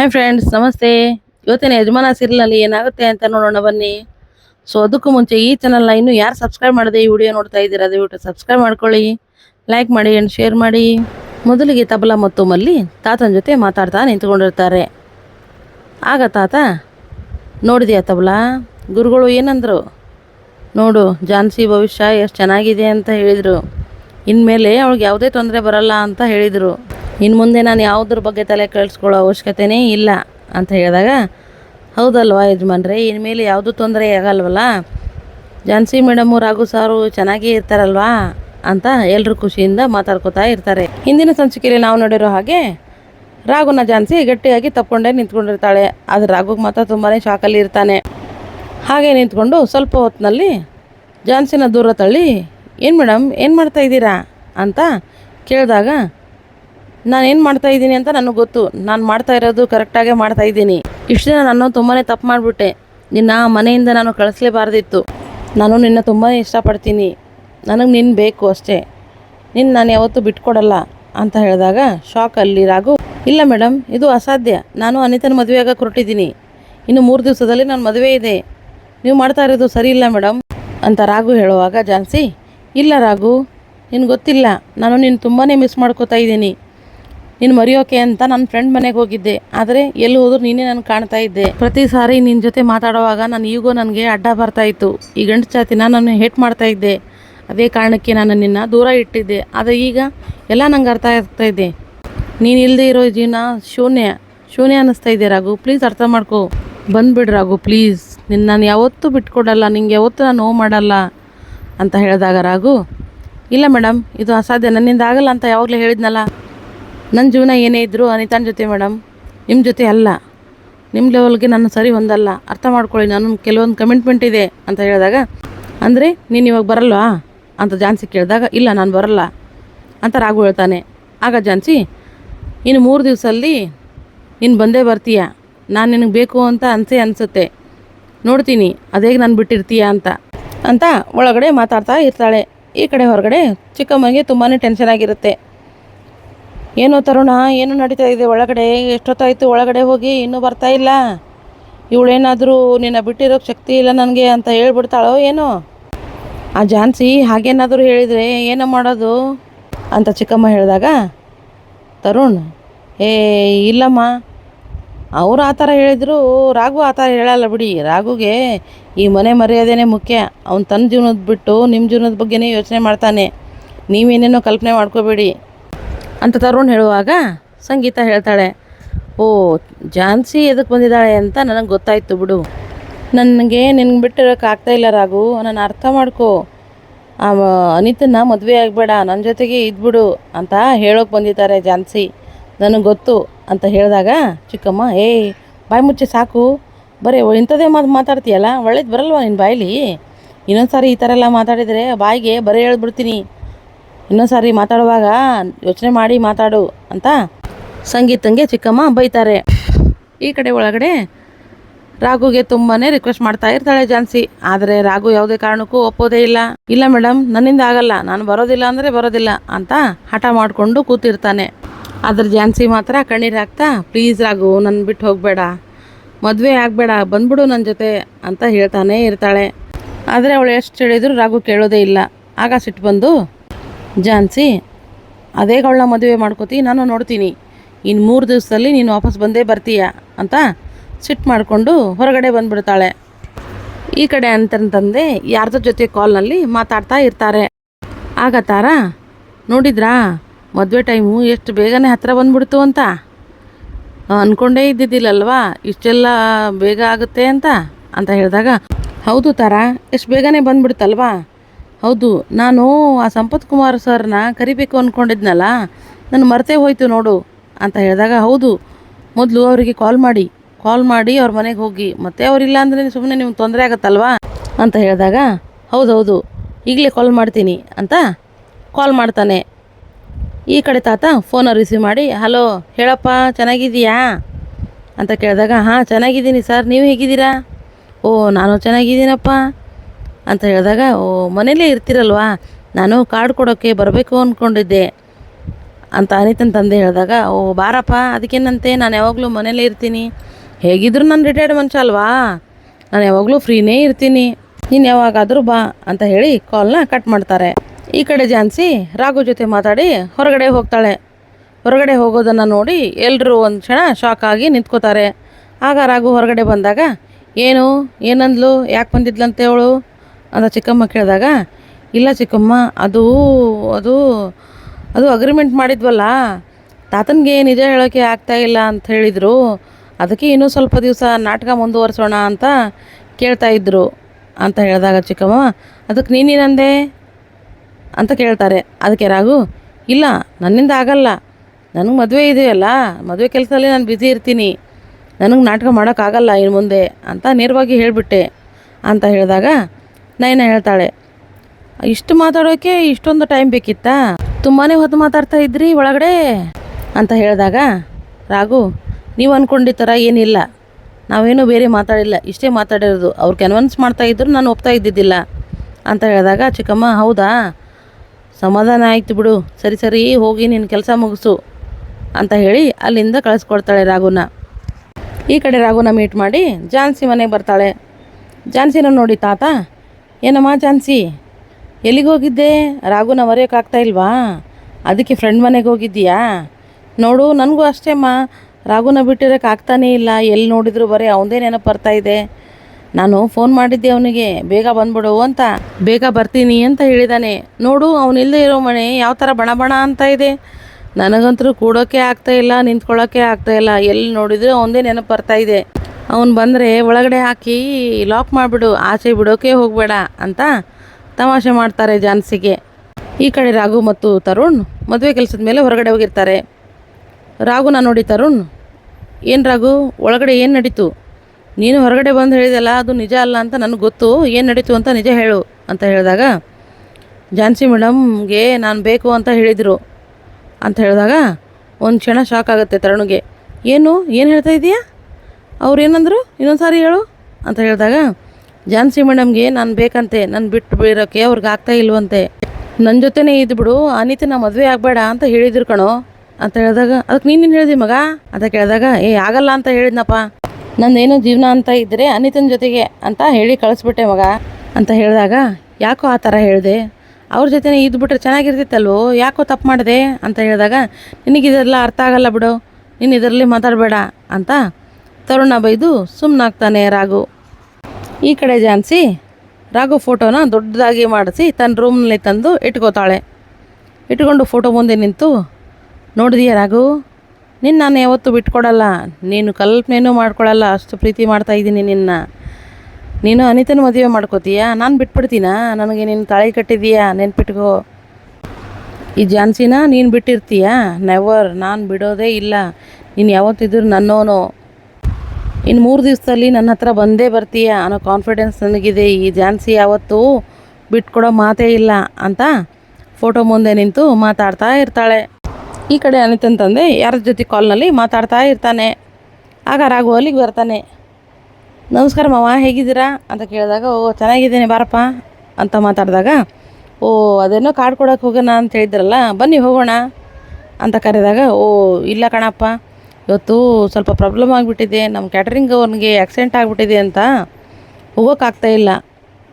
Hi friends ನಮಸ್ತೆ. ಇವತ್ತಿನ ಯಜಮಾನ ಸೀರಿಯಲಲ್ಲಿ ಏನಾಗುತ್ತೆ ಅಂತ ನೋಡೋಣ ಬನ್ನಿ. ಸೊ ಅದಕ್ಕೂ ಮುಂಚೆ ಈ ಚಾನಲ್ನ ಇನ್ನೂ ಯಾರು ಸಬ್ಸ್ಕ್ರೈಬ್ ಮಾಡದೆ ಈ ವಿಡಿಯೋ ನೋಡ್ತಾ ಇದ್ದೀರಾ, ದಯವಿಟ್ಟು ಸಬ್ಸ್ಕ್ರೈಬ್ ಮಾಡ್ಕೊಳ್ಳಿ. ಲೈಕ್ ಮಾಡಿ ಆ್ಯಂಡ್ ಶೇರ್ ಮಾಡಿ. ಮೊದಲಿಗೆ ತಬಲಾ ಮತ್ತು ಮಲ್ಲಿ ತಾತನ ಜೊತೆ ಮಾತಾಡ್ತಾ ನಿಂತ್ಕೊಂಡಿರ್ತಾರೆ. ಆಗ ತಾತ, ನೋಡಿದೆಯಾ ತಬಲಾ? ಗುರುಗಳು ಏನಂದರು? ನೋಡು, ಜಾನ್ಸಿ ಭವಿಷ್ಯ ಎಷ್ಟು ಚೆನ್ನಾಗಿದೆ ಅಂತ ಹೇಳಿದರು. ಇನ್ಮೇಲೆ ಅವಳಿಗೆ ಯಾವುದೇ ತೊಂದರೆ ಬರಲ್ಲ ಅಂತ ಹೇಳಿದರು. ಇನ್ನು ಮುಂದೆ ನಾನು ಯಾವುದ್ರ ಬಗ್ಗೆ ತಲೆ ಕೆಡಿಸ್ಕೊಳ್ಳೋ ಅವಶ್ಯಕತೆನೇ ಇಲ್ಲ ಅಂತ ಹೇಳಿದಾಗ, ಹೌದಲ್ವಾ ಯಜಮಾನ್ರೆ ಇನ್ಮೇಲೆ ಯಾವುದೂ ತೊಂದರೆ ಆಗಲ್ವಲ್ಲ? ಜಾನ್ಸಿ ಮೇಡಮು ರಾಘು ಸಾರು ಚೆನ್ನಾಗೇ ಇರ್ತಾರಲ್ವಾ ಅಂತ ಎಲ್ಲರೂ ಖುಷಿಯಿಂದ ಮಾತಾಡ್ಕೋತಾ ಇರ್ತಾರೆ. ಹಿಂದಿನ ಸಂಚಿಕೆಯಲ್ಲಿ ನಾವು ನೋಡಿರೋ ಹಾಗೆ ರಾಘುನ ಜಾನ್ಸಿ ಗಟ್ಟಿಯಾಗಿ ತಪ್ಕೊಂಡೇ ನಿಂತ್ಕೊಂಡಿರ್ತಾಳೆ. ಆದರೆ ರಾಘುಗೆ ಮಾತ್ರ ತುಂಬಾ ಶಾಕಲ್ಲಿ ಇರ್ತಾನೆ. ಹಾಗೆ ನಿಂತ್ಕೊಂಡು ಸ್ವಲ್ಪ ಹೊತ್ತಿನಲ್ಲಿ ಜಾನ್ಸಿನ ದೂರ ತಳ್ಳಿ, ಏನು ಮೇಡಮ್, ಏನು ಮಾಡ್ತಾ ಇದ್ದೀರಾ? ಅಂತ ಕೇಳಿದಾಗ ನಾನೇನು ಮಾಡ್ತಾ ಇದ್ದೀನಿ ಅಂತ ನನಗೆ ಗೊತ್ತು. ನಾನು ಮಾಡ್ತಾ ಇರೋದು ಕರೆಕ್ಟಾಗೇ ಮಾಡ್ತಾ ಇದ್ದೀನಿ. ಇಷ್ಟು ದಿನ ನಾನು ತುಂಬಾ ತಪ್ಪು ಮಾಡಿಬಿಟ್ಟೆ. ನಿನ್ನ ಮನೆಯಿಂದ ನಾನು ಕಳಿಸ್ಲೇಬಾರ್ದಿತ್ತು. ನಾನು ನಿನ್ನ ತುಂಬಾ ಇಷ್ಟಪಡ್ತೀನಿ. ನನಗೆ ನಿನ್ನ ಬೇಕು ಅಷ್ಟೇ. ನಿನ್ನ ನಾನು ಯಾವತ್ತೂ ಬಿಟ್ಕೊಡಲ್ಲ ಅಂತ ಹೇಳಿದಾಗ ಶಾಕ್ ಅಲ್ಲಿ ರಾಘು, ಇಲ್ಲ ಮೇಡಮ್ ಇದು ಅಸಾಧ್ಯ. ನಾನು ಅನಿತನ ಮದುವೆಯಾಗ ಕೊರಟಿದ್ದೀನಿ. ಇನ್ನು ಮೂರು ದಿವಸದಲ್ಲಿ ನಾನು ಮದುವೆ ಇದೆ. ನೀವು ಮಾಡ್ತಾ ಇರೋದು ಸರಿ ಇಲ್ಲ ಮೇಡಮ್ ಅಂತ ರಾಘು ಹೇಳುವಾಗ ಜಾನ್ಸಿ, ಇಲ್ಲ ರಾಘು, ನಿನ್ಗೆ ಗೊತ್ತಿಲ್ಲ. ನಾನು ನಿನ್ನ ತುಂಬಾ ಮಿಸ್ ಮಾಡ್ಕೋತಾ ಇದ್ದೀನಿ. ನೀನು ಮರೆಯೋಕೆ ಅಂತ ನನ್ನ ಫ್ರೆಂಡ್ ಮನೆಗೆ ಹೋಗಿದ್ದೆ. ಆದರೆ ಎಲ್ಲಿ ಹೋದ್ರು ನೀನೇ ನಾನು ಕಾಣ್ತಾ ಇದ್ದೆ. ಪ್ರತಿ ಸಾರಿ ನಿನ್ನ ಜೊತೆ ಮಾತಾಡುವಾಗ ನಾನು ಈಗೋ ನನಗೆ ಅಡ್ಡ ಬರ್ತಾ ಇತ್ತು. ಈ ಗಂಡು ಜಾತಿನ ನಾನು ಹೇಟ್ ಮಾಡ್ತಾ ಇದ್ದೆ. ಅದೇ ಕಾರಣಕ್ಕೆ ನಾನು ನಿನ್ನ ದೂರ ಇಟ್ಟಿದ್ದೆ. ಆದರೆ ಈಗ ಎಲ್ಲ ನಂಗೆ ಅರ್ಥ ಆಗ್ತಾ ಇದೆ. ನೀನು ಇಲ್ಲದೆ ಇರೋ ಜೀವನ ಶೂನ್ಯ ಶೂನ್ಯ ಅನ್ನಿಸ್ತಾ ಇದೆ ರಾಘು. ಪ್ಲೀಸ್ ಅರ್ಥ ಮಾಡ್ಕೊ. ಬಂದ್ಬಿಡು ರಾಘು ಪ್ಲೀಸ್ ನಿನ್ನ ನಾನು ಯಾವತ್ತೂ ಬಿಟ್ಕೊಡಲ್ಲ, ನಿಂಗೆ ಯಾವತ್ತೂ ನಾನು ನೋವು ಮಾಡಲ್ಲ ಅಂತ ಹೇಳಿದಾಗ ರಾಘು, ಇಲ್ಲ ಮೇಡಮ್ ಇದು ಅಸಾಧ್ಯ. ನನ್ನಿಂದ ಆಗಲ್ಲ ಅಂತ ಯಾವಾಗಲೂ ಹೇಳಿದ್ನಲ್ಲ. ನನ್ನ ಜೀವನ ಏನೇ ಇದ್ದರೂ ಅನಿತಾನ ಜೊತೆ ಮೇಡಮ್ ನಿಮ್ಮ ಜೊತೆ ಅಲ್ಲ. ನಿಮ್ಮ ಲೆವೆಲ್ಗೆ ನಾನು ಸರಿ ಹೊಂದಲ್ಲ ಅರ್ಥ ಮಾಡ್ಕೊಳ್ಳಿ, ನಾನು ಕೆಲವೊಂದು ಕಮಿಟ್ಮೆಂಟ್ ಇದೆ ಅಂತ ಹೇಳಿದಾಗ, ಅಂದರೆ ನೀನು ಇವಾಗ ಬರಲ್ವಾ ಅಂತ ಜಾನ್ಸಿ ಕೇಳಿದಾಗ, ಇಲ್ಲ, ನಾನು ಬರಲ್ಲ ಅಂತ ರಾಘು ಹೇಳ್ತಾನೆ. ಆಗ ಜಾನ್ಸಿ, ಇನ್ನು ಮೂರು ದಿವಸದಲ್ಲಿ ನೀನು ಬಂದೇ ಬರ್ತೀಯ? ನಾನು ನಿನಗೆ ಬೇಕು ಅಂತ ಅನಿಸೇ ಅನಿಸುತ್ತೆ. ನೋಡ್ತೀನಿ ಅದೇಗೆ ನಾನು ಬಿಟ್ಟಿರ್ತೀಯ ಅಂತ. ಅಂತ ಒಳಗಡೆ ಮಾತಾಡ್ತಾ ಇರ್ತಾಳೆ. ಈ ಕಡೆ ಹೊರಗಡೆ ಚಿಕ್ಕಮ್ಮನಿಗೆ ತುಂಬಾ ಟೆನ್ಷನ್ ಆಗಿರುತ್ತೆ. ಏನೋ ತರುಣ, ಏನು ನಡೀತಾ ಇದೆ ಒಳಗಡೆ, ಎಷ್ಟೊತ್ತಾಯಿತು ಒಳಗಡೆ ಹೋಗಿ, ಇನ್ನೂ ಬರ್ತಾ ಇಲ್ಲ. ಇವಳೇನಾದರೂ ನಿನ್ನ ಬಿಟ್ಟಿರೋಕ್ಕೆ ಶಕ್ತಿ ಇಲ್ಲ ನನಗೆ ಅಂತ ಹೇಳ್ಬಿಡ್ತಾಳೋ ಏನೋ? ಆ ಜಾನ್ಸಿ ಹಾಗೇನಾದರೂ ಹೇಳಿದರೆ ಏನೋ ಮಾಡೋದು ಅಂತ ಚಿಕ್ಕಮ್ಮ ಹೇಳಿದಾಗ, ತರುಣ್, ಏ, ಇಲ್ಲಮ್ಮ. ಅವರು ಆ ಥರ ಹೇಳಿದ್ರು, ರಾಘು ಆ ಥರ ಹೇಳಲ್ಲ ಬಿಡಿ. ರಾಘುಗೆ ಈ ಮನೆ ಮರ್ಯಾದೆನೇ ಮುಖ್ಯ. ಅವ್ನು ತನ್ನ ಜೀವನದ ಬಿಟ್ಟು ನಿಮ್ಮ ಜೀವನದ ಬಗ್ಗೆನೇ ಯೋಚನೆ ಮಾಡ್ತಾನೆ. ನೀವೇನೇನೋ ಕಲ್ಪನೆ ಮಾಡ್ಕೋಬೇಡಿ. ಅಂತ ತರುಣ್ ಹೇಳುವಾಗ ಸಂಗೀತ ಹೇಳ್ತಾಳೆ, ಓ ಜಾನ್ಸಿ ಎದಕ್ಕೆ ಬಂದಿದ್ದಾಳೆ ಅಂತ ನನಗೆ ಗೊತ್ತಾಯಿತು ಬಿಡು. ನನಗೆ ನಿನ್ಗೆ ಬಿಟ್ಟಿರೋಕೆ ಆಗ್ತಾ ಇಲ್ಲ ರಾಘು, ನಾನು ಅರ್ಥ ಮಾಡ್ಕೋ. ಆ, ಅನಿತನ್ನ ಮದುವೆ ಆಗಬೇಡ ನನ್ನ ಜೊತೆಗೆ ಇದ್ಬಿಡು ಅಂತ ಹೇಳೋಕೆ ಬಂದಿದ್ದಾರೆ ಜಾನ್ಸಿ ನನಗೆ ಗೊತ್ತು ಅಂತ ಹೇಳಿದಾಗ ಚಿಕ್ಕಮ್ಮ ಏಯ್ ಬಾಯಿ ಮುಚ್ಚಿ ಸಾಕು. ಬರೀ ಇಂಥದ್ದೇ ಮಾತು ಮಾತಾಡ್ತೀಯಲ್ಲ, ಒಳ್ಳೇದು ಬರಲ್ವಾ ನಿನ್ನ ಬಾಯಲ್ಲಿ? ಇನ್ನೊಂದು ಸಾರಿ ಈ ಥರ ಎಲ್ಲ ಮಾತಾಡಿದರೆ ಬಾಯಿಗೆ ಬರೀ ಹೇಳ್ಬಿಡ್ತೀನಿ. ಇನ್ನೊಂದು ಸಾರಿ ಮಾತಾಡುವಾಗ ಯೋಚನೆ ಮಾಡಿ ಮಾತಾಡು ಅಂತ ಸಂಗೀತಂಗೆ ಚಿಕ್ಕಮ್ಮ ಬೈತಾರೆ. ಈ ಕಡೆ ಒಳಗಡೆ ರಾಘುಗೆ ತುಂಬಾ ರಿಕ್ವೆಸ್ಟ್ ಮಾಡ್ತಾ ಇರ್ತಾಳೆ ಜಾನ್ಸಿ ಆದರೆ ರಾಘು ಯಾವುದೇ ಕಾರಣಕ್ಕೂ ಒಪ್ಪೋದೇ ಇಲ್ಲ. ಇಲ್ಲ ಮೇಡಮ್ ನನ್ನಿಂದ ಆಗಲ್ಲ. ನಾನು ಬರೋದಿಲ್ಲ ಅಂದರೆ ಬರೋದಿಲ್ಲ ಅಂತ ಹಠ ಮಾಡಿಕೊಂಡು ಕೂತಿರ್ತಾನೆ. ಆದ್ರೆ ಜಾನ್ಸಿ ಮಾತ್ರ ಕಣ್ಣೀರು ಹಾಕ್ತಾ ಪ್ಲೀಸ್ ರಾಘು ನನ್ನ ಬಿಟ್ಟು ಹೋಗಬೇಡ. ಮದುವೆ ಆಗಬೇಡ. ಬಂದ್ಬಿಡು ನನ್ನ ಜೊತೆ ಅಂತ ಹೇಳ್ತಾನೆ ಇರ್ತಾಳೆ. ಆದರೆ ಅವಳು ಎಷ್ಟು ಹೇಳಿದ್ರು ರಾಘು ಕೇಳೋದೇ ಇಲ್ಲ. ಆಗ ಸಿಟ್ಟು ಬಂದು ಜಾನ್ಸಿ, ಅದೇ ಅವಳನ್ನ ಮದುವೆ ಮಾಡ್ಕೋತಿ, ನಾನು ನೋಡ್ತೀನಿ. ಇನ್ನು ಮೂರು ದಿವಸದಲ್ಲಿ ನೀನು ವಾಪಸ್ ಬಂದೇ ಬರ್ತೀಯ ಅಂತ ಸಿಟ್ಟು ಮಾಡಿಕೊಂಡು ಹೊರಗಡೆ ಬಂದ್ಬಿಡ್ತಾಳೆ. ಈ ಕಡೆ ಅಂತಂತಂದೆ ಯಾರ್ದೋ ಜೊತೆ ಕಾಲ್ನಲ್ಲಿ ಮಾತಾಡ್ತಾ ಇರ್ತಾರೆ. ಆಗ ತಾರ, ನೋಡಿದ್ರಾ, ಮದುವೆ ಟೈಮು ಎಷ್ಟು ಬೇಗನೆ ಹತ್ತಿರ ಬಂದ್ಬಿಡ್ತು ಅಂತ? ಅಂದ್ಕೊಂಡೇ ಇದ್ದಿದ್ದಿಲ್ಲಲ್ವಾ, ಇಷ್ಟೆಲ್ಲ ಬೇಗ ಆಗುತ್ತೆ ಅಂತ? ಅಂತ ಹೇಳಿದಾಗ, ಹೌದು ತಾರ, ಎಷ್ಟು ಬೇಗನೆ ಬಂದ್ಬಿಡ್ತಲ್ವಾ? ಹೌದು, ನಾನು ಆ ಸಂಪತ್ ಕುಮಾರ್ ಸರ್ನ ಕರಿಬೇಕು ಅಂದ್ಕೊಂಡಿದ್ನಲ್ಲ ನಾನು ಮರ್ತೇ ಹೋಯ್ತು ನೋಡು ಅಂತ ಹೇಳಿದಾಗ, ಹೌದು, ಮೊದಲು ಅವರಿಗೆ ಕಾಲ್ ಮಾಡಿ ಕಾಲ್ ಮಾಡಿ ಅವ್ರ ಮನೆಗೆ ಹೋಗಿ, ಮತ್ತೆ ಅವರಿಲ್ಲ ಅಂದರೆ ಸುಮ್ಮನೆ ನಿಮ್ಗೆ ತೊಂದರೆ ಆಗುತ್ತಲ್ವಾ ಅಂತ ಹೇಳಿದಾಗ ಹೌದೌದು ಈಗಲೇ ಕಾಲ್ ಮಾಡ್ತೀನಿ ಅಂತ ಕಾಲ್ ಮಾಡ್ತಾನೆ. ಈ ಕಡೆ ತಾತ ಫೋನ ರಿಸೀವ್ ಮಾಡಿ ಹಲೋ ಹೇಳಪ್ಪ, ಚೆನ್ನಾಗಿದ್ದೀಯಾ? ಅಂತ ಕೇಳಿದಾಗ, ಹಾಂ, ಚೆನ್ನಾಗಿದ್ದೀನಿ ಸರ್ ನೀವು ಹೇಗಿದ್ದೀರಾ? ಓ, ನಾನು ಚೆನ್ನಾಗಿದ್ದೀನಪ್ಪ. ಅಂತ ಹೇಳಿದಾಗ, ಓ, ಮನೇಲೇ ಇರ್ತಿರಲ್ವಾ? ನಾನು ಕಾರ್ಡ್ ಕೊಡೋಕ್ಕೆ ಬರಬೇಕು ಅಂದ್ಕೊಂಡಿದ್ದೆ ಅಂತ ಅನಿತನ ತಂದೆ ಹೇಳಿದಾಗ, ಓ, ಬಾರಪ್ಪ, ಅದಕ್ಕೇನಂತೆ? ನಾನು ಯಾವಾಗಲೂ ಮನೇಲೇ ಇರ್ತೀನಿ. ಹೇಗಿದ್ರು ನಾನು ರಿಟೈರ್ಡ್ ಮನುಷ್ಯ ಅಲ್ವಾ? ನಾನು ಯಾವಾಗಲೂ ಫ್ರೀನೇ ಇರ್ತೀನಿ. ನೀನು ಯಾವಾಗಾದರೂ ಬಾ, ಅಂತ ಹೇಳಿ ಕಾಲ್ನ ಕಟ್ ಮಾಡ್ತಾರೆ. ಈ ಕಡೆ ಜಾನ್ಸಿ ರಾಘು ಜೊತೆ ಮಾತಾಡಿ ಹೊರಗಡೆ ಹೋಗ್ತಾಳೆ. ಹೊರಗಡೆ ಹೋಗೋದನ್ನು ನೋಡಿ ಎಲ್ಲರೂ ಒಂದು ಕ್ಷಣ ಶಾಕ್ ಆಗಿ ನಿಂತ್ಕೋತಾರೆ. ಆಗ ರಾಘು ಹೊರಗಡೆ ಬಂದಾಗ, ಏನು? ಏನಂದ್ಲು? ಯಾಕೆ ಬಂದಿದ್ಲಂತೆ ಅವಳು? ಅಂತ ಚಿಕ್ಕಮ್ಮ ಕೇಳಿದಾಗ, ಇಲ್ಲ ಚಿಕ್ಕಮ್ಮ, ಅದು ಅದು ಅದು ಅಗ್ರಿಮೆಂಟ್ ಮಾಡಿದ್ವಲ್ಲ, ತಾತನಿಗೆ ನಿಜ ಹೇಳೋಕ್ಕೆ ಆಗ್ತಾ ಇಲ್ಲ ಅಂತ ಹೇಳಿದರು, ಅದಕ್ಕೆ ಇನ್ನೂ ಸ್ವಲ್ಪ ದಿವಸ ನಾಟಕ ಮುಂದುವರಿಸೋಣ ಅಂತ ಕೇಳ್ತಾ ಇದ್ದರು ಅಂತ ಹೇಳಿದಾಗ ಚಿಕ್ಕಮ್ಮ, ಅದಕ್ಕೆ ನೀನೇನಂದೆ ಅಂತ ಕೇಳ್ತಾರೆ. ಅದಕ್ಕೆ ರಾಘು, ಇಲ್ಲ, ನನ್ನಿಂದ ಆಗಲ್ಲ. ನನಗೆ ಮದುವೆ ಇದೆಯಲ್ಲ ಮದುವೆ ಕೆಲಸದಲ್ಲಿ ನಾನು ಬ್ಯುಸಿ ಇರ್ತೀನಿ. ನನಗೆ ನಾಟಕ ಮಾಡೋಕ್ಕಾಗಲ್ಲ ಇನ್ನು ಮುಂದೆ ಅಂತ ನೇರವಾಗಿ ಹೇಳಿಬಿಟ್ಟೆ ಅಂತ ಹೇಳಿದಾಗ ನಯನ ಹೇಳ್ತಾಳೆ. ಇಷ್ಟು ಮಾತಾಡೋಕೆ ಇಷ್ಟೊಂದು ಟೈಮ್ ಬೇಕಿತ್ತಾ? ತುಂಬಾ ಹೊತ್ತು ಮಾತಾಡ್ತಾ ಇದ್ರಿ ಒಳಗಡೆ? ಅಂತ ಹೇಳಿದಾಗ, ರಾಘು, ನೀವು ಅಂದ್ಕೊಂಡಿದ್ದ ಏನಿಲ್ಲ. ನಾವೇನು ಬೇರೆ ಮಾತಾಡಿಲ್ಲ. ಇಷ್ಟೇ ಮಾತಾಡಿರೋದು. ಅವ್ರು ಕನ್ವನ್ಸ್ ಮಾಡ್ತಾ ಇದ್ರು ನಾನು ಒಪ್ತಾ ಇದ್ದಿದ್ದಿಲ್ಲ. ಅಂತ ಹೇಳಿದಾಗ, ಚಿಕ್ಕಮ್ಮ, ಹೌದಾ? ಸಮಾಧಾನ ಆಯಿತು ಬಿಡು. ಸರಿ ಸರಿ, ಹೋಗಿ ನಿನ್ನ ಕೆಲಸ ಮುಗಿಸು. ಅಂತ ಹೇಳಿ ಅಲ್ಲಿಂದ ಕಳಿಸ್ಕೊಡ್ತಾಳೆ ರಾಘುನ. ಈ ಕಡೆ ರಾಘುನ ಮೀಟ್ ಮಾಡಿ ಜಾನ್ಸಿ ಮನೆಗೆ ಬರ್ತಾಳೆ. ಜಾನ್ಸಿನ ನೋಡಿ ತಾತ ಏನಮ್ಮ ಚಾನ್ಸಿ ಎಲ್ಲಿಗೆ ಹೋಗಿದ್ದೆ? ರಾಘುನ ಮರೆಯೋಕ್ಕಾಗ್ತಾ ಇಲ್ವಾ? ಅದಕ್ಕೆ ಫ್ರೆಂಡ್ ಮನೆಗೆ ಹೋಗಿದ್ದೀಯಾ? ನೋಡು, ನನಗೂ ಅಷ್ಟೇ ಅಮ್ಮ ರಾಘುನ ಬಿಟ್ಟಿರೋಕೆ ಆಗ್ತಾನೇ ಇಲ್ಲ. ಎಲ್ಲಿ ನೋಡಿದ್ರು ಬರೀ ಅವನದೇ ನೆನಪು ಬರ್ತಾ ಇದೆ. ನಾನು ಫೋನ್ ಮಾಡಿದ್ದೆ ಅವನಿಗೆ. ಬೇಗ ಬಂದ್ಬಿಡು ಅಂತ. ಬೇಗ ಬರ್ತೀನಿ ಅಂತ ಹೇಳಿದಾನೆ. ನೋಡು ಅವನಿಲ್ಲದೆ ಇರೋ ಮನೆ ಯಾವ ಥರ ಬಣ ಬಣ ಅಂತ ಇದೆ. ನನಗಂತೂ ಕೂಡೋಕ್ಕೆ ಆಗ್ತಾ ಇಲ್ಲ ನಿಂತ್ಕೊಳ್ಳೋಕ್ಕೆ ಆಗ್ತಾ ಇಲ್ಲ. ಎಲ್ಲಿ ನೋಡಿದ್ರು ಅವನದೇ ನೆನಪು ಬರ್ತಾ ಇದೆ. ಅವನು ಬಂದರೆ ಒಳಗಡೆ ಹಾಕಿ ಲಾಕ್ ಮಾಡಿಬಿಡು, ಆಚೆ ಬಿಡೋಕೆ ಹೋಗಬೇಡ ಅಂತ ತಮಾಷೆ ಮಾಡ್ತಾರೆ ಜಾನ್ಸಿಗೆ. ಈ ಕಡೆ ರಾಘು ಮತ್ತು ತರುಣ್ ಮದುವೆ ಕೆಲಸದ ಮೇಲೆ ಹೊರಗಡೆ ಹೋಗಿರ್ತಾರೆ. ರಾಘುನ ನೋಡಿ ತರುಣ್, ಏನು ರಾಘು, ಒಳಗಡೆ ಏನು ನಡೀತು? ನೀನು ಹೊರಗಡೆ ಬಂದು ಹೇಳಿದೆಲ್ಲ ಅದು ನಿಜ ಅಲ್ಲ ಅಂತ ನನಗೆ ಗೊತ್ತು, ಏನು ನಡೀತು ಅಂತ ನಿಜ ಹೇಳು ಅಂತ ಹೇಳಿದಾಗ, ಜಾನ್ಸಿ ಮೇಡಮ್ಗೆ ನಾನು ಬೇಕು ಅಂತ ಹೇಳಿದರು ಅಂತ ಹೇಳಿದಾಗ, ಒಂದು ಕ್ಷಣ ಶಾಕ್ ಆಗುತ್ತೆ ತರುಣ್ಗೆ. ಏನು? ಏನು ಹೇಳ್ತಾ ಇದೀಯಾ? ಅವ್ರು ಏನಂದರು ಇನ್ನೊಂದು ಸಾರಿ ಹೇಳು ಅಂತ ಹೇಳಿದಾಗ ಝಾನ್ಸಿ ಮೇಡಮ್ಗೆ ನಾನು ಬೇಕಂತೆ, ನಾನು ಬಿಟ್ಟು ಬೀರೋಕ್ಕೆ ಅವ್ರಿಗೆ ಆಗ್ತಾ ಇಲ್ವಂತೆ. ನನ್ನ ಜೊತೆನೇ ಇದ್ಬಿಡು ಅನಿತನ ಮದುವೆ ಆಗಬೇಡ ಅಂತ ಹೇಳಿದ್ರು ಕಣೋ. ಅಂತ ಹೇಳಿದಾಗ ಅದಕ್ಕೆ ನೀನೇನು ಹೇಳಿದಿ ಮಗ? ಅಂತ ಕೇಳಿದಾಗ, ಏ, ಆಗಲ್ಲ ಅಂತ ಹೇಳಿದ್ನಪ್ಪ. ನಂದೇನೋ ಜೀವನ ಅಂತ ಇದ್ದರೆ ಅನಿತನ ಜೊತೆಗೆ ಅಂತ ಹೇಳಿ ಕಳಿಸ್ಬಿಟ್ಟೆ ಮಗ. ಅಂತ ಹೇಳಿದಾಗ, ಯಾಕೋ ಆ ಥರ ಹೇಳಿದೆ? ಅವ್ರ ಜೊತೆನೇ ಇದ್ಬಿಟ್ರೆ ಚೆನ್ನಾಗಿರ್ತಿತ್ತಲ್ವೋ? ಯಾಕೋ ತಪ್ಪು ಮಾಡಿದೆ? ಅಂತ ಹೇಳಿದಾಗ ನಿನಗಿದೆಲ್ಲ ಅರ್ಥ ಆಗಲ್ಲ ಬಿಡು. ನೀನು ಇದರಲ್ಲಿ ಮಾತಾಡಬೇಡ. ಅಂತ ತರುಣ ಬೈದು ಸುಮ್ಮನಾಗ್ತಾನೆ ರಾಘು. ಈ ಕಡೆ ಜಾನ್ಸಿ, ರಾಘು ಫೋಟೋನ ದೊಡ್ಡದಾಗಿ ಮಾಡಿಸಿ ತನ್ನ ರೂಮ್ನಲ್ಲಿ ತಂದು ಇಟ್ಕೋತಾಳೆ. ಇಟ್ಕೊಂಡು ಫೋಟೋ ಮುಂದೆ ನಿಂತು, ನೋಡಿದೀಯ ರಾಘು, ನಿನ್ನ ನಾನು ಯಾವತ್ತೂ ಬಿಟ್ಕೊಡಲ್ಲ, ನೀನು ಕಲ್ಪನೆಯೂ ಮಾಡ್ಕೊಳ್ಳಲ್ಲ ಅಷ್ಟು ಪ್ರೀತಿ ಮಾಡ್ತಾ ಇದ್ದೀನಿ ನಿನ್ನ. ನೀನು ಅನಿತನ ಮದುವೆ ಮಾಡ್ಕೋತೀಯಾ? ನಾನು ಬಿಟ್ಬಿಡ್ತೀನಾ? ನನಗೆ ನೀನು ತಾಳಿ ಕಟ್ಟಿದೀಯಾ ನೆನ್ಪಿಟ್ಕೋ. ಈ ಜಾನ್ಸಿನ ನೀನು ಬಿಟ್ಟಿರ್ತೀಯಾ? ನೆವರ್ ನಾನು ಬಿಡೋದೇ ಇಲ್ಲ. ನೀನು ಯಾವತ್ತಿದ್ರು ನನ್ನೋನು. ಇನ್ನು ಮೂರು ದಿವಸದಲ್ಲಿ ನನ್ನ ಹತ್ರ ಬಂದೇ ಬರ್ತೀಯ ಅನ್ನೋ ಕಾನ್ಫಿಡೆನ್ಸ್ ನನಗಿದೆ. ಈ ಜಾನ್ಸಿ ಯಾವತ್ತೂ ಬಿಟ್ಕೊಡೋ ಮಾತೇ ಇಲ್ಲ ಅಂತ ಫೋಟೋ ಮುಂದೆ ನಿಂತು ಮಾತಾಡ್ತಾ ಇರ್ತಾಳೆ. ಈ ಕಡೆ ಅನಿತಂತಂದೆ ಯಾರ ಜೊತೆ ಕಾಲ್ನಲ್ಲಿ ಮಾತಾಡ್ತಾ ಇರ್ತಾನೆ. ಆಗ ರಾಘು ಅಲ್ಲಿಗೆ ಬರ್ತಾನೆ. ನಮಸ್ಕಾರ ಮಾವ, ಹೇಗಿದ್ದೀರಾ? ಅಂತ ಕೇಳಿದಾಗ, ಓ, ಚೆನ್ನಾಗಿದ್ದೀನಿ ಬಾರಪ್ಪ ಅಂತ ಮಾತಾಡಿದಾಗ, ಓ, ಅದೇನೋ ಕಾರ್ಡ್ ಕೊಡೋಕೆ ಹೋಗೋಣ ಅಂತ ಹೇಳಿದ್ರಲ್ಲ, ಬನ್ನಿ ಹೋಗೋಣ ಅಂತ ಕರೆದಾಗ, ಓ, ಇಲ್ಲ ಕಣಪ್ಪ. ಇವತ್ತು ಸ್ವಲ್ಪ ಪ್ರಾಬ್ಲಮ್ ಆಗಿಬಿಟ್ಟಿದೆ. ನಮ್ಮ ಕ್ಯಾಟ್ರಿಂಗ್ ಅವನಿಗೆ ಆಕ್ಸಿಡೆಂಟ್ ಆಗಿಬಿಟ್ಟಿದೆ ಅಂತ ಹೋಗೋಕ್ಕಾಗ್ತಾ ಇಲ್ಲ.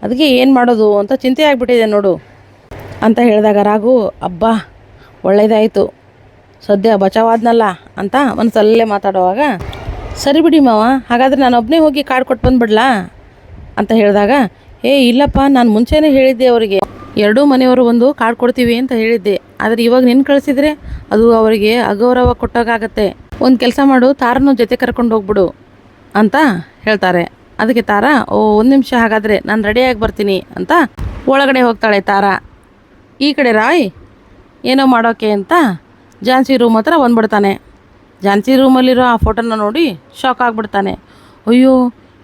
ಅದಕ್ಕೆ ಏನು ಮಾಡೋದು ಅಂತ ಚಿಂತೆ ಆಗಿಬಿಟ್ಟಿದೆ ನೋಡು ಅಂತ ಹೇಳಿದಾಗ ರಾಘು, ಅಬ್ಬಾ ಒಳ್ಳೆಯದಾಯಿತು ಸದ್ಯ ಬಚಾವಾದ್ನಲ್ಲ ಅಂತ ಮನಸ್ಸಲ್ಲೇ ಮಾತಾಡುವಾಗ, ಸರಿ ಬಿಡಿ ಮಾವ, ಹಾಗಾದರೆ ನಾನು ಒಬ್ಬನೇ ಹೋಗಿ ಕಾರ್ಡ್ ಕೊಟ್ಟು ಬಂದುಬಿಡ್ಲಾ? ಅಂತ ಹೇಳಿದಾಗ, ಏ, ಇಲ್ಲಪ್ಪ, ನಾನು ಮುಂಚೆನೇ ಹೇಳಿದ್ದೆ ಅವರಿಗೆ. ಎರಡೂ ಮನೆಯವರು ಒಂದು ಕಾರ್ಡ್ ಕೊಡ್ತೀವಿ ಅಂತ ಹೇಳಿದ್ದೆ. ಆದರೆ ಇವಾಗ ನಿನ್ನ ಕಳಿಸಿದರೆ ಅದು ಅವರಿಗೆ ಅಗೌರವ ಕೊಟ್ಟಾಗತ್ತೆ ಒಂದು ಕೆಲಸ ಮಾಡು, ತಾರನ ಜೊತೆ ಕರ್ಕೊಂಡು ಹೋಗ್ಬಿಡು ಅಂತ ಹೇಳ್ತಾರೆ. ಅದಕ್ಕೆ ತಾರ, ಓ, ಒಂದು ನಿಮಿಷ ಹಾಗಾದರೆ ನಾನು ರೆಡಿಯಾಗಿ ಬರ್ತೀನಿ ಅಂತ ಒಳಗಡೆ ಹೋಗ್ತಾಳೆ ತಾರ. ಈ ಕಡೆ ರಾಯ್ ಏನೋ ಮಾಡೋಕೆ ಅಂತ ಝಾನ್ಸಿ ರೂಮ್ ಹತ್ರ ಬಂದ್ಬಿಡ್ತಾನೆ. ಝಾನ್ಸಿ ರೂಮಲ್ಲಿರೋ ಆ ಫೋಟೋನ ನೋಡಿ ಶಾಕ್ ಆಗಿಬಿಡ್ತಾನೆ. ಅಯ್ಯೋ,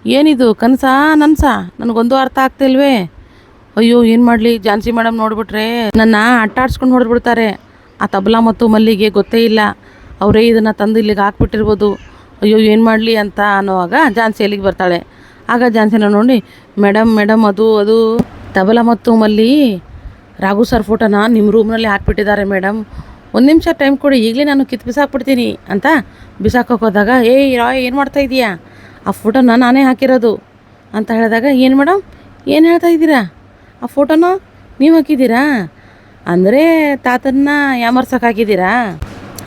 ಏನಿದು, ಕನಸಾ, ನನ್ಸಾ? ನನಗೊಂದು ಅರ್ಥ ಆಗ್ತಿಲ್ವೇ ಅಯ್ಯೋ, ಏನು ಮಾಡಲಿ? ಝಾನ್ಸಿ ಮೇಡಮ್ ನೋಡಿಬಿಟ್ರೆ ನನ್ನ ಅಟ್ಟಾಡ್ಸ್ಕೊಂಡು ಹೊಡೆದ್ಬಿಡ್ತಾರೆ. ಆ ತಬಲಾ ಮತ್ತು ಮಲ್ಲಿಗೆ ಗೊತ್ತೇ ಇಲ್ಲ. ಅವರೇ ಇದನ್ನು ತಂದು ಇಲ್ಲಿಗೆ ಹಾಕ್ಬಿಟ್ಟಿರ್ಬೋದು. ಅಯ್ಯೋ, ಏನು ಮಾಡಲಿ ಅಂತ ಅನ್ನೋವಾಗ ಜಾನ್ಸಿ ಅಲ್ಲಿಗೆ ಬರ್ತಾಳೆ. ಆಗ ಜಾನ್ಸಿನ ನೋಡಿ ಮೇಡಮ್ ಮೇಡಮ್ ಅದು ಅದು ತಬಲ ಮತ್ತು ಮಲ್ಲಿ ರಾಘು ಸರ್ ಫೋಟೋನ ನಿಮ್ಮ ರೂಮ್ನಲ್ಲಿ ಹಾಕ್ಬಿಟ್ಟಿದ್ದಾರೆ ಮೇಡಮ್ ಒಂದು ನಿಮಿಷ ಟೈಮ್ ಕೊಡಿ, ಈಗಲೇ ನಾನು ಕಿತ್ತು ಬಿಸಾಕ್ಬಿಡ್ತೀನಿ ಅಂತ ಬಿಸಾಕೋಕೆ ಹೋದಾಗ, ಏಯ್, ರಾಯ್, ಏನು ಮಾಡ್ತಾ ಇದೀಯಾ? ಆ ಫೋಟೋನ ನಾನೇ ಹಾಕಿರೋದು ಅಂತ ಹೇಳಿದಾಗ, ಏನು ಮೇಡಮ್ ಏನು ಹೇಳ್ತಾ ಇದ್ದೀರಾ? ಆ ಫೋಟೋನ ನೀವು ಹಾಕಿದ್ದೀರಾ? ಅಂದರೆ ತಾತನ್ನ ಯಾಮರ್ಸಕ್ಕೆ ಹಾಕಿದ್ದೀರಾ?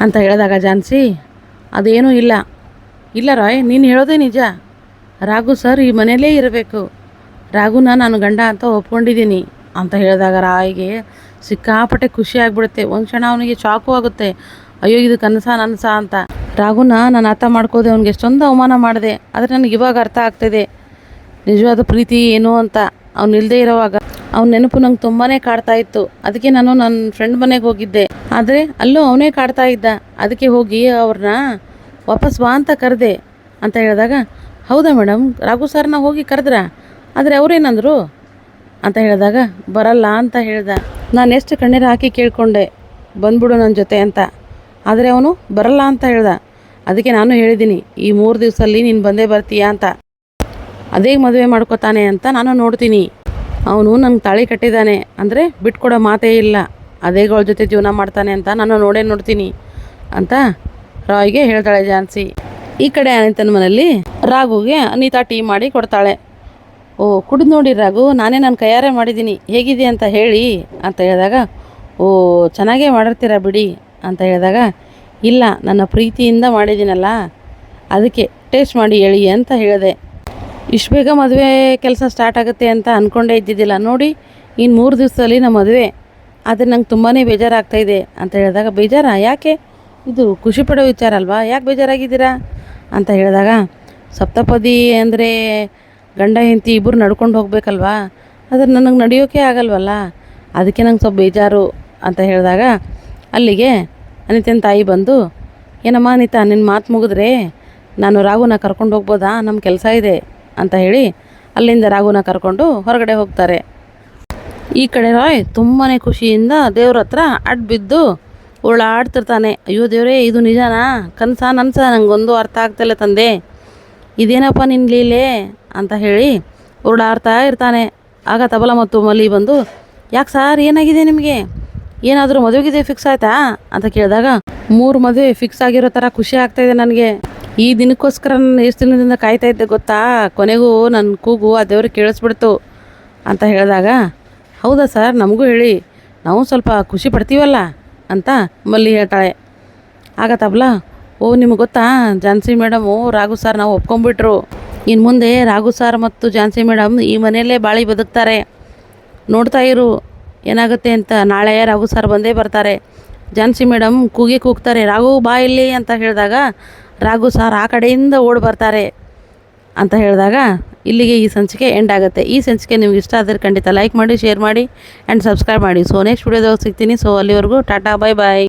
ಅಂತ ಹೇಳಿದಾಗ ಜಾನ್ಸಿ, ಅದೇನೂ ಇಲ್ಲ. ಇಲ್ಲ ರಾಯ್, ನೀನು ಹೇಳೋದೇ ನಿಜ. ರಾಘು ಸರ್ ಈ ಮನೆಯಲ್ಲೇ ಇರಬೇಕು. ರಾಘುನ ನಾನು ಗಂಡ ಅಂತ ಒಪ್ಕೊಂಡಿದ್ದೀನಿ ಅಂತ ಹೇಳಿದಾಗ ರಾಯ್ಗೆ ಸಿಕ್ಕಾಪಟ್ಟೆ ಖುಷಿ ಆಗ್ಬಿಡುತ್ತೆ. ಒಂದು ಕ್ಷಣ ಅವನಿಗೆ ಚಾಕು ಆಗುತ್ತೆ. ಅಯ್ಯೋ, ಇದು ಕನಸ ನನಸ ಅಂತ. ರಾಘುನ ನಾನು ಅರ್ಥ ಮಾಡ್ಕೋದೆ ಅವ್ನಿಗೆ ಎಷ್ಟೊಂದು ಅವಮಾನ ಮಾಡಿದೆ. ಆದರೆ ನನಗೆ ಇವಾಗ ಅರ್ಥ ಆಗ್ತಿದೆ. ನಿಜವಾದ ಪ್ರೀತಿ ಏನು ಅಂತ. ಅವನು ಇಲ್ಲದೆ ಇರೋವಾಗ ಅವ್ನ ನೆನಪು ನಂಗೆ ತುಂಬಾ ಕಾಡ್ತಾ ಇತ್ತು. ಅದಕ್ಕೆ ನಾನು ನನ್ನ ಫ್ರೆಂಡ್ ಮನೆಗೆ ಹೋಗಿದ್ದೆ. ಆದರೆ ಅಲ್ಲೂ ಅವನೇ ಕಾಡ್ತಾ ಇದ್ದ. ಅದಕ್ಕೆ ಹೋಗಿ ಅವ್ರನ್ನ ವಾಪಸ್ ಬಾ ಅಂತ ಕರೆದೆ. ಅಂತ ಹೇಳಿದಾಗ, ಹೌದಾ ಮೇಡಮ್ ರಾಘು ಸರ್ನ ಹೋಗಿ ಕರೆದ್ರ? ಆದರೆ ಅವರೇನಂದರು? ಅಂತ ಹೇಳಿದಾಗ, ಬರಲ್ಲ ಅಂತ ಹೇಳ್ದ. ನಾನು ಎಷ್ಟು ಕಣ್ಣೀರು ಹಾಕಿ ಕೇಳಿಕೊಂಡೆ. ಬಂದ್ಬಿಡು ನನ್ನ ಜೊತೆ ಅಂತ. ಆದರೆ ಅವನು ಬರಲ್ಲ ಅಂತ ಹೇಳ್ದ. ಅದಕ್ಕೆ ನಾನು ಹೇಳಿದ್ದೀನಿ ಈ ಮೂರು ದಿವಸದಲ್ಲಿ ನೀನು ಬಂದೇ ಬರ್ತೀಯಾ ಅಂತ. ಅದೇ ಮದುವೆ ಮಾಡ್ಕೋತಾನೆ ಅಂತ ನಾನು ನೋಡ್ತೀನಿ. ಅವನು ನಂಗೆ ತಾಳಿ ಕಟ್ಟಿದ್ದಾನೆ ಅಂದರೆ ಬಿಟ್ಕೊಡೋ ಮಾತೇ ಇಲ್ಲ. ಅದೇಗಳ ಜೊತೆ ಜೀವನ ಮಾಡ್ತಾನೆ ಅಂತ ನಾನು ನೋಡೇ ನೋಡ್ತೀನಿ ಅಂತ ರಾಯ್ಗೆ ಹೇಳ್ತಾಳೆ ಜಾನ್ಸಿ ಈ ಕಡೆ ಅನಿತನ ಮನೆಯಲ್ಲಿ ರಾಘುಗೆ ಅನಿತಾ ಟೀ ಮಾಡಿ ಕೊಡ್ತಾಳೆ. ಓ, ಕುಡಿದು ನೋಡಿ ರಾಘು, ನಾನೇ ನಾನು ಕೈಯಾರೆ ಮಾಡಿದ್ದೀನಿ ಹೇಗಿದೆ ಅಂತ ಹೇಳಿ ಅಂತ ಹೇಳಿದಾಗ, ಓ, ಚೆನ್ನಾಗೇ ಮಾಡಿರ್ತೀರ ಬಿಡಿ ಅಂತ ಹೇಳಿದಾಗ, ಇಲ್ಲ, ನನ್ನ ಪ್ರೀತಿಯಿಂದ ಮಾಡಿದ್ದೀನಲ್ಲ ಅದಕ್ಕೆ ಟೇಸ್ಟ್ ಮಾಡಿ ಹೇಳಿ ಅಂತ ಹೇಳಿದೆ. ಇಷ್ಟು ಬೇಗ ಮದುವೆ ಕೆಲಸ ಸ್ಟಾರ್ಟ್ ಆಗುತ್ತೆ ಅಂತ ಅಂದ್ಕೊಂಡೇ ಇದ್ದಿದ್ದಿಲ್ಲ. ನೋಡಿ ಇನ್ನು ಮೂರು ದಿವಸದಲ್ಲಿ ನಮ್ಮ ಮದುವೆ. ಆದರೆ ನಂಗೆ ತುಂಬಾ ಬೇಜಾರಾಗ್ತಾಯಿದೆ ಅಂತ ಹೇಳಿದಾಗ, ಬೇಜಾರಾ? ಯಾಕೆ? ಇದು ಖುಷಿ ಪಡೋ ವಿಚಾರ ಅಲ್ವಾ? ಯಾಕೆ ಬೇಜಾರಾಗಿದ್ದೀರಾ? ಅಂತ ಹೇಳಿದಾಗ, ಸಪ್ತಪದಿ ಅಂದರೆ ಗಂಡ, ಹೆಂಡತಿ ಇಬ್ಬರು ನಡ್ಕೊಂಡು ಹೋಗ್ಬೇಕಲ್ವಾ? ಆದರೆ ನನಗೆ ನಡೆಯೋಕೆ ಆಗಲ್ವಲ್ಲ? ಅದಕ್ಕೆ ನಂಗೆ ಸ್ವಲ್ಪ ಬೇಜಾರು. ಅಂತ ಹೇಳಿದಾಗ, ಅಲ್ಲಿಗೆ ಅನಿತನ ತಾಯಿ ಬಂದು, ಏನಮ್ಮ ಅನಿತಾ ನಿನ್ನ ಮಾತು ಮುಗಿದ್ರೆ? ನಾನು ರಾಘುನ ಕರ್ಕೊಂಡು ಹೋಗ್ಬೋದಾ? ನಮ್ಮ ಕೆಲಸ ಇದೆ. ಅಂತ ಹೇಳಿ ಅಲ್ಲಿಂದ ರಾಘುನ ಕರ್ಕೊಂಡು ಹೊರಗಡೆ ಹೋಗ್ತಾರೆ. ಈ ಕಡೆ ರಾಯ್ ತುಂಬಾ ಖುಷಿಯಿಂದ ದೇವ್ರ ಹತ್ರ ಅಡ್ಬಿದ್ದು ಬಿದ್ದು ಉರುಳಾಡ್ತಿರ್ತಾನೆ. ಅಯ್ಯೋ ದೇವರೇ, ಇದು ನಿಜನಾ? ಕನಸ ನನ್ಸ? ನನಗೊಂದು ಅರ್ಥ ಆಗ್ತಿಲ್ಲ ತಂದೆ. ಇದೇನಪ್ಪ ನಿನ್ನ ಲೀಲೆ? ಅಂತ ಹೇಳಿ ಉರುಳಾಡ್ತಾ ಇರ್ತಾನೆ. ಆಗ ತಬಲ ಮತ್ತು ಮಲಿ ಬಂದು, ಯಾಕೆ ಸಾರ್, ಏನಾಗಿದೆ ನಿಮಗೆ? ಏನಾದರೂ ಮದುವೆಗಿದೆ ಫಿಕ್ಸ್ ಆಯ್ತಾ? ಅಂತ ಕೇಳಿದಾಗ, ಮೂರು ಮದುವೆ ಫಿಕ್ಸ್ ಆಗಿರೋ ಥರ ಖುಷಿ ಆಗ್ತಾಯಿದೆ ನನಗೆ. ಈ ದಿನಕ್ಕೋಸ್ಕರ ನಾನು ಎಷ್ಟು ದಿನದಿಂದ ಕಾಯ್ತಾ ಇದ್ದೆ ಗೊತ್ತಾ? ಕೊನೆಗೂ ನನ್ನ ಕೂಗು ಆ ದೇವ್ರಿಗೆ ಕೇಳಿಸ್ಬಿಡ್ತು ಅಂತ ಹೇಳಿದಾಗ, ಹೌದಾ ಸರ್, ನಮಗೂ ಹೇಳಿ. ನಾವು ಸ್ವಲ್ಪ ಖುಷಿ ಪಡ್ತೀವಲ್ಲ? ಅಂತ ಮಲ್ಲಿ ಹೇಳ್ತಾಳೆ. ಆಗ ಓ, ನಿಮ್ಗೆ ಗೊತ್ತಾ? ಝಾನ್ಸಿ ಮೇಡಮು ರಾಘು ಸರ್ ನಾವು ಒಪ್ಕೊಂಡ್ಬಿಟ್ರು. ಇನ್ನು ಮುಂದೆ ರಾಘು ಸರ್ ಮತ್ತು ಝಾನ್ಸಿ ಮೇಡಮ್ ಈ ಮನೆಯಲ್ಲೇ ಬಾಳಿ ಬದುಕ್ತಾರೆ. ನೋಡ್ತಾ ಇರು. ಏನಾಗುತ್ತೆ ಅಂತ ನಾಳೆ ರಾಘು ಸರ್ ಬಂದೇ ಬರ್ತಾರೆ. ಝಾನ್ಸಿ ಮೇಡಮ್ ಕೂಗಿ ಕೂಗ್ತಾರೆ. ರಾಘು, ಬಾ ಇಲ್ಲಿ, ಅಂತ ಹೇಳಿದಾಗ ರಾಘು ಸಾರ್ ಆ ಕಡೆಯಿಂದ ಓಡಿ ಬರ್ತಾರೆ ಅಂತ ಹೇಳಿದಾಗ ಇಲ್ಲಿಗೆ ಈ ಸಂಚಿಕೆ ಎಂಡ್ ಆಗುತ್ತೆ. ಈ ಸಂಚಿಕೆ ನಿಮ್ಗೆ ಇಷ್ಟ ಆದರೆ ಖಂಡಿತ ಲೈಕ್ ಮಾಡಿ ಶೇರ್ ಮಾಡಿ ಆ್ಯಂಡ್ ಸಬ್ಸ್ಕ್ರೈಬ್ ಮಾಡಿ. ಸೊ ನೆಕ್ಸ್ಟ್ ವಿಡಿಯೋದಾಗ ಸಿಗ್ತೀನಿ. ಸೊ ಅಲ್ಲಿವರೆಗೂ ಟಾಟಾ ಬಾಯ್ ಬಾಯ್